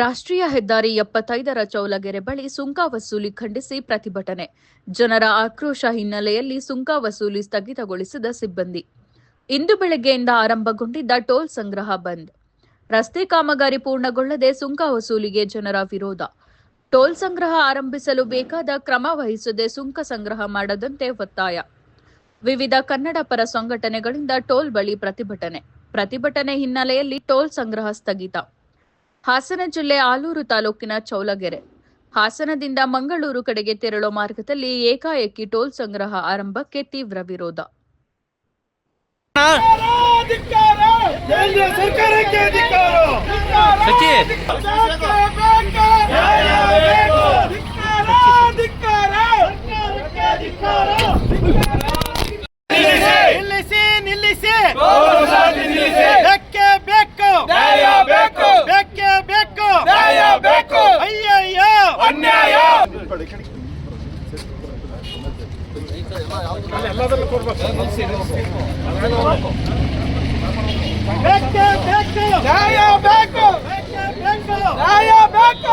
ರಾಷ್ಟ್ರೀಯ ಹೆದ್ದಾರಿ ಎಪ್ಪತ್ತೈದರ ಚೌಲಗೆರೆ ಬಳಿ ಸುಂಕ ವಸೂಲಿ ಖಂಡಿಸಿ ಪ್ರತಿಭಟನೆ. ಜನರ ಆಕ್ರೋಶ ಹಿನ್ನೆಲೆಯಲ್ಲಿ ಸುಂಕ ವಸೂಲಿ ಸ್ಥಗಿತಗೊಳಿಸಿದ ಸಿಬ್ಬಂದಿ. ಇಂದು ಬೆಳಗ್ಗೆಯಿಂದ ಆರಂಭಗೊಂಡಿದ್ದ ಟೋಲ್ ಸಂಗ್ರಹ ಬಂದ್. ರಸ್ತೆ ಕಾಮಗಾರಿ ಪೂರ್ಣಗೊಳ್ಳದೆ ಸುಂಕ ವಸೂಲಿಗೆ ಜನರ ವಿರೋಧ. ಟೋಲ್ ಸಂಗ್ರಹ ಆರಂಭಿಸಲು ಬೇಕಾದ ಕ್ರಮ ವಹಿಸದೆ ಸುಂಕ ಸಂಗ್ರಹ ಮಾಡದಂತೆ ಒತ್ತಾಯ. ವಿವಿಧ ಕನ್ನಡ ಪರ ಸಂಘಟನೆಗಳಿಂದ ಟೋಲ್ ಬಳಿ ಪ್ರತಿಭಟನೆ. ಪ್ರತಿಭಟನೆ ಹಿನ್ನೆಲೆಯಲ್ಲಿ ಟೋಲ್ ಸಂಗ್ರಹ ಸ್ಥಗಿತ. ಹಾಸನ ಜಿಲ್ಲೆ ಆಲೂರು ತಾಲೂಕಿನ ಚೌಲಗೆರೆ. ಹಾಸನದಿಂದ ಮಂಗಳೂರು ಕಡೆಗೆ ತೆರಳೋ ಮಾರ್ಗದಲ್ಲಿ ಏಕಾಏಕಿ ಟೋಲ್ ಸಂಗ್ರಹ ಆರಂಭಕ್ಕೆ ತೀವ್ರ ವಿರೋಧ. ಸರ್ಕಾರಕ್ಕೆ ಅನ್ಯಾಯ! ಬೇಕೇ ಬೇಕು